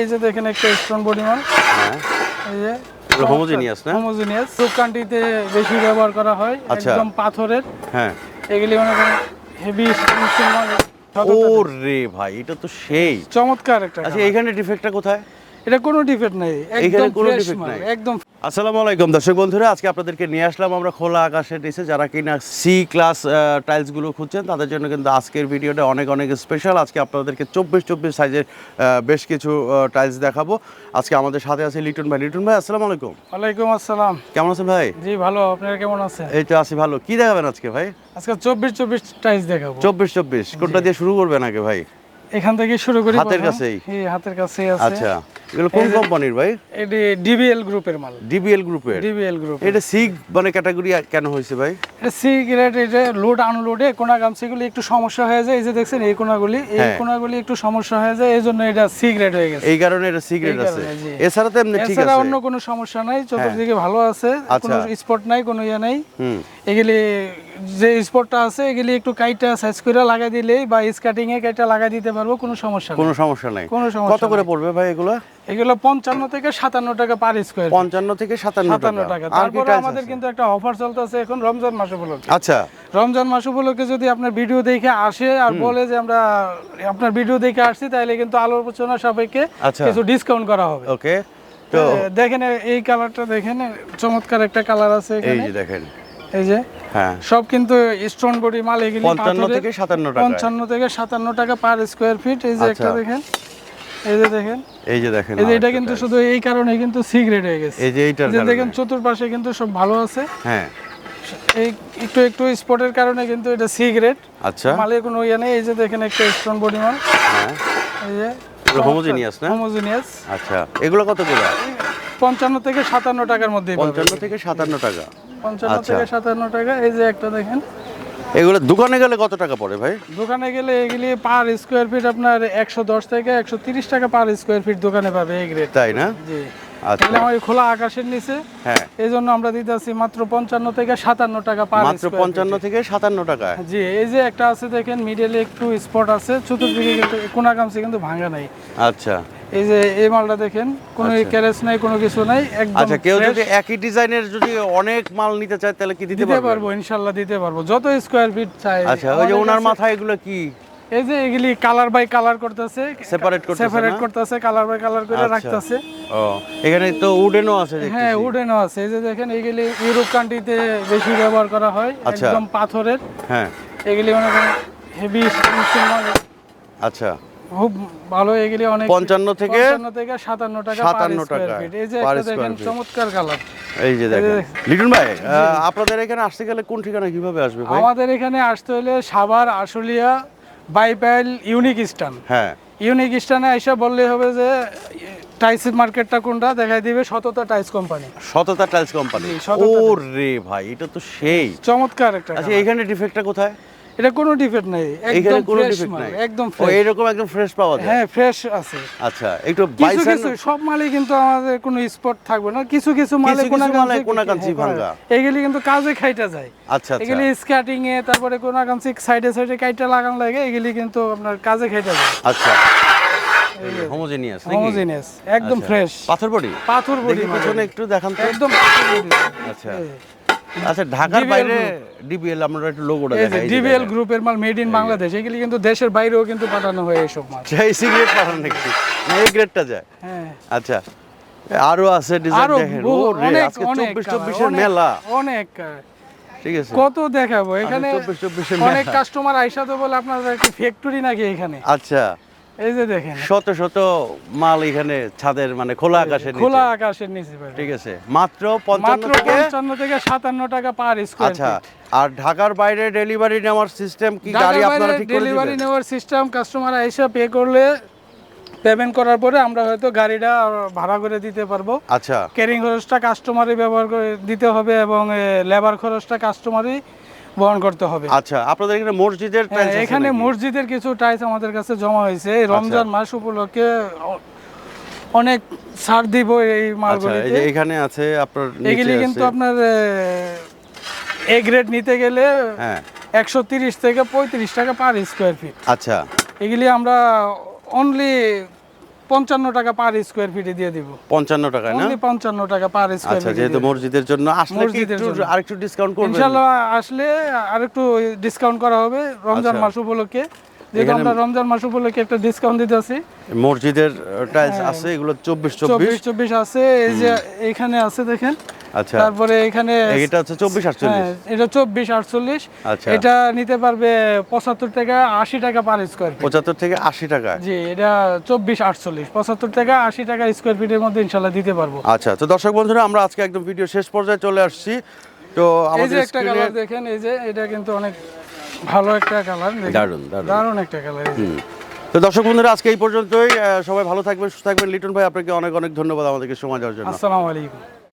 এই যে দেখেন একটা স্টোন বডি মাল। হ্যাঁ। এই যে হোমোজিনিয়াস না? হোমোজিনিয়াস বেশি ব্যবহার করা হয় আচ্ছা। একদম পাথরের। হ্যাঁ। এগুলি মনে করেন হেভি মাল। ও রে ভাই এটা তো সেই। চমৎকার একটা আচ্ছা। এখানে ডিফেক্টটা কোথায়? এটা কোনো ডিফেক্ট নাই এখানে কোনো মাল নাই? একদম আসসালামু আলাইকুম দর্শক বন্ধুরা আজকে আপনাদেরকে নিয়ে আসলাম আমরা খোলা আকাশের নিচে। যারা কিনা সি ক্লাস টাইলসগুলো খুঁজছেন তাদের জন্য কিন্তু আজকের ভিডিওটা অনেক অনেক স্পেশাল আজকে আপনাদেরকে চব্বিশ চব্বিশ সাইজের বেশ কিছু টাইলস দেখাবো। আজকে আমাদের সাথে আছে লিটন ভাই। লিটন ভাই আসসালামু আলাইকুম ওয়ালাইকুম আসসালাম। কেমন আছেন ভাই? জি ভালো। আপনারা কেমন আছেন? এই তো আছি ভালো। কি দেখাবেন আজকে ভাই? আজকে চব্বিশ চব্বিশ টাইস দেখাবো। চব্বিশ চব্বিশ। কোনটা দিয়ে শুরু করবেন আগে ভাই? এখান থেকে শুরু করি হাতের। কাছেই? হাতের কাছেই আছে। আচ্ছা। এগুলো কোন কোম্পানির ভাই? এটি ডিবিএল গ্রুপের মাল। ডিবিএল গ্রুপের? ডিবিএল গ্রুপ এটা সি মানে ক্যাটাগরি কেন হয়েছে ভাই? এটা সি গ্রেড এটা লোড আনলোডে কোনা গামছিগুলি একটু সমস্যা হয়ে যায়। এই যে দেখছেন এই কোনাগুলি এই হ্যাঁ। কোনাগুলি একটু সমস্যা হয়ে যায়। এই জন্য এটা সি গ্রেড হয়ে গেছে। এই কারণে এটা সিগারেট এই আছে। এছাড়া তো এমনি ঠিক এছাড়া অন্য কোনো সমস্যা নাই। চতুর্দিকে ভালো আছে। কোনো আচ্ছা। স্পট নাই কোনো ইয়ে নাই। এগুলি যে স্পটটা আছে এগুলি একটু কাইটা সাইজ করে লাগাই দিলেই বা স্কাটিং এ কাইটা লাগাই দিতে পারব কোনো সমস্যা কোনো সমস্যা নাই। কোনো সমস্যা কত করে পড়বে ভাই এগুলো? এগুলো পঞ্চান্ন থেকে সাতান্ন টাকা পার স্কোয়ার পঞ্চান্ন থেকে সাতান্ন সাতান্ন টাকা। টাকা আর তারপরে আমাদের কিন্তু একটা অফার চলতেছে এখন রমজান মাস উপলক্ষে। আচ্ছা। রমজান মাস উপলক্ষে যদি আপনার ভিডিও দেখে আসে আর বলে যে আমরা আপনার ভিডিও দেখে আসছি তাহলে কিন্তু আলোচনা সাপেক্ষে আচ্ছা। কিছু ডিসকাউন্ট করা হবে। ওকে তো দেখেন এই কালারটা দেখেন চমৎকার একটা কালার আছে এই এখানে। যে দেখেন। এই যে? হ্যাঁ। সব কিন্তু স্টোন বডি মাল এগুলি পঞ্চান্ন পাথরের। থেকে সাতান্ন টাকা পঞ্চান্ন থেকে সাতান্ন টাকা পার স্কোয়ার ফিট এই যে আচ্ছা। একটা দেখেন। এই যে দেখেন। এই যে দেখেন এই যে এটা কিন্তু শুধু এই কারণে কিন্তু সিগারেট হয়ে গেছে। এই যে এইটার যে দেখেন চতুর্পাশে কিন্তু সব ভালো আছে। হ্যাঁ। এই একটু একটু স্পটের কারণে কিন্তু এটা সিগারেট আচ্ছা। মালের কোনো ইয়ে নেই। এই যে দেখেন একটা স্টোন বডি মাল। হ্যাঁ। এই যে homogeneous না? হোমোজিনিয়াস আচ্ছা। এগুলো কত করে? পঞ্চান্ন থেকে সাতান্ন টাকার মধ্যে পঞ্চান্ন থেকে সাতান্ন টাকা। পঞ্চান্ন আচ্ছা। থেকে সাতান্ন টাকা এই যে একটা দেখেন। এগুলো দোকানে গেলে কত টাকা পড়ে ভাই? দোকানে গেলে এগুলি পার স্কোয়ার ফিট আপনার একশো দশ থেকে একশো তিরিশ টাকা পার স্কোয়ার ফিট দোকানে পাবে এই গ্রেড তাই না? জি। আচ্ছা। তাহলে আমার খোলা আকাশের নিচে। হ্যাঁ। এই জন্য আমরা দিতেছি মাত্র পঞ্চান্ন থেকে সাতান্ন টাকা পার মাত্র পঞ্চান্ন থেকে সাতান্ন টাকা। জি এই যে একটা আছে দেখেন মিডলে একটু স্পট আছে চতুর্দিকে কিন্তু কোনা কামছে কিন্তু ভাঙা নাই। আচ্ছা। এই যে এই মালটা দেখেন কোনো ক্যারেজ নাই কোনো কিছু নাই একদম আচ্ছা কেউ যদি একই ডিজাইনের যদি অনেক মাল নিতে চায় তাহলে কি দিতে পারব? ইনশাল্লাহ দিতে পারব। যত স্কোয়ার ফিট চাই আচ্ছা ওই যে ওনার মাথায় এগুলো কি? এই যে এগুলি কালার বাই কালার করতেছে Separate করতেছে সেপারেট? করতেছে কালার বাই কালার করে আচ্ছা। রাখতেছে। ও এখানে তো উডেনও আছে। হ্যাঁ উডেনও আছে। এই যে দেখেন এগুলি ইউরোপ কান্ট্রিতে বেশি ব্যবহার করা হয় আচ্ছা। একদম পাথরের। হ্যাঁ। এগুলি মনে করেন হেভি আচ্ছা। খুব ভালো এগুলি অনেক পঞ্চান্ন থেকে পঞ্চান্ন থেকে সাতান্ন টাকা সাতান্ন পার স্কয়ার টাকা এই যে একটা দেখেন চমৎকার কালার এই যে দেখেন। লিটন ভাই আপনাদের এখানে আসতে গেলে কোন ঠিকানা কীভাবে আসবে ভাই? আমাদের এখানে আসতে হলে সাভার আশুলিয়া বাইপাইল ইউনিক স্টান হ্যাঁ। ইউনিক স্টানে এসে বললেই হবে যে টাইস মার্কেটটা কোনটা? দেখাই দিবে Satata tiles company. Satata tiles company. ও রে ভাই এটা তো সেই। চমৎকার একটা আচ্ছা। এখানে ডিফেক্টটা কোথায়? এটা কোনো ডিফেক্ট নেই এখানে একদম কোনো ডিফেক্ট নাই? একদম ফ্রেশ এরকম একদম ফ্রেশ পাওয়া যায়? হ্যাঁ ফ্রেশ আছে। আচ্ছা একটু কিছু কিছু সব মালে কিন্তু আমাদের কোনো স্পট থাকবে না কিছু কিছু মালে কোনা মালে কোনাকাঞ্চি ভাঙা। এগুলি কিন্তু কাজে খাইটা যায়। আচ্ছা আচ্ছা। এগুলি স্কাটিং এ তারপরে কোনা কাঞ্চি সাইডে সাইডে কাইটা লাগানো লাগে এগুলি কিন্তু আপনার কাজে খাইটা যায়। আচ্ছা। হোমোজেনিয়াস নাকি? হোমোজিনিয়াস একদম আচ্ছা। ফ্রেশ পাথর বডি? পাথর বডি পিছনে একটু দেখান তো। একদম আচ্ছা। আচ্ছা ঢাকার বাইরে ডিবিএল আমরা একটু লোগোটা দেখাই ডিবিএল গ্রুপের মাল মেড ইন বাংলাদেশ এগুলি কিন্তু দেশের বাইরেও কিন্তু পাঠানো হয় এইসব মাল। সেই সিগারেট পাঠান নাকি? না এই গ্রেডটা যায়। হ্যাঁ। আচ্ছা আরও আছে ডিজাইন দেখেন। ও রে অনেক আজকে অনেক 24 24 এর মেলা। অনেক ঠিক আছে। কত দেখাবো? এখানে 24 24 এর অনেক কাস্টমার আইসা তো বলে আপনার কি ফ্যাক্টরি নাকি এখানে। আচ্ছা। এই যে দেখেন। শত শত মাল এখানে ছাদের মানে খোলা আকাশের নিচে। খোলা আকাশের নিচে ঠিক আছে। মাত্র 55 মাত্র থেকে পঞ্চান্ন থেকে সাতান্ন টাকা পার স্কোয়ার আচ্ছা আর ঢাকার বাইরে ডেলিভারি নেওয়ার সিস্টেম কি গাড়ি আপনারা ঠিক করে ডেলিভারি নেওয়ার সিস্টেম কাস্টমার আইসা পে করলে পেমেন্ট করার পরে আমরা হয়তো গাড়িটা ভাড়া করে দিতে পারব। আচ্ছা। ক্যারিং খরচটা কাস্টমারই ব্যবহার করে দিতে হবে এবং লেবার খরচটা কাস্টমারই বহন করতে হবে। আচ্ছা আপনাদের এখানে মসজিদের হ্যাঁ, এখানে মসজিদের কিছু টাইলস আমাদের কাছে জমা হয়েছে। এই রমজান মাস উপলক্ষে অনেক ছাড় দিব এই আচ্ছা মালগুলিতে এখানে আছে আপনার এগুলি কিন্তু আপনার এ গ্রেড নিতে গেলে হ্যাঁ। একশো তিরিশ থেকে পঁয়ত্রিশ টাকা পার স্কোয়ার ফিট আচ্ছা। এগুলি আমরা অনলি পঞ্চান্ন টাকা পার স্কোয়ার ফিটে দিয়ে দিব। পঞ্চান্ন টাকা না? পঞ্চান্ন টাকা পার স্কোয়ার আচ্ছা যেহেতু মসজিদের জন্য আসলে। আরেকটু ডিসকাউন্ট করবেন? ইনশাআল্লাহ আসলে আরেকটু ডিসকাউন্ট করা হবে রমজান আচ্ছা। মাস উপলক্ষে। যেহেতু আমরা রমজান মাস উপলক্ষে একটা ডিসকাউন্ট দিতে আছি মসজিদের টাইলস হ্যাঁ। আছে এগুলো চব্বিশ চব্বিশ। চব্বিশ আছে এই যে এখানে আছে দেখেন। আচ্ছা। তারপরে এখানে এটা হচ্ছে চব্বিশ আটচল্লিশ। হ্যাঁ, এটা চব্বিশ আটচল্লিশ। আচ্ছা। এটা নিতে পারবে পঁচাত্তর টাকা আশি টাকা পার স্কোয়ার ফিট পঁচাত্তর থেকে আশি টাকা। জি এটা চব্বিশ আটচল্লিশ। পঁচাত্তর টাকা আশি টাকা স্কোয়ার ফিটের মধ্যে ইনশাল্লাহ দিতে পারব। আচ্ছা তো দর্শক বন্ধুরা আমরা আজকে একদম ভিডিও শেষ পর্যায়ে চলে আসছি। তো আমাদের একটা কালার দেখেন এই যে এটা কিন্তু অনেক ভালো একটা কালার দারুণ। দারুণ। একটা কালার তো দর্শক বন্ধুরা আজকে এই পর্যন্তই। সবাই ভালো থাকবেন সুস্থ থাকবেন। লিটন ভাই আপনাকে অনেক অনেক ধন্যবাদ আমাদেরকে সময় দেওয়ার জন্য। আসসালামু আলাইকুম।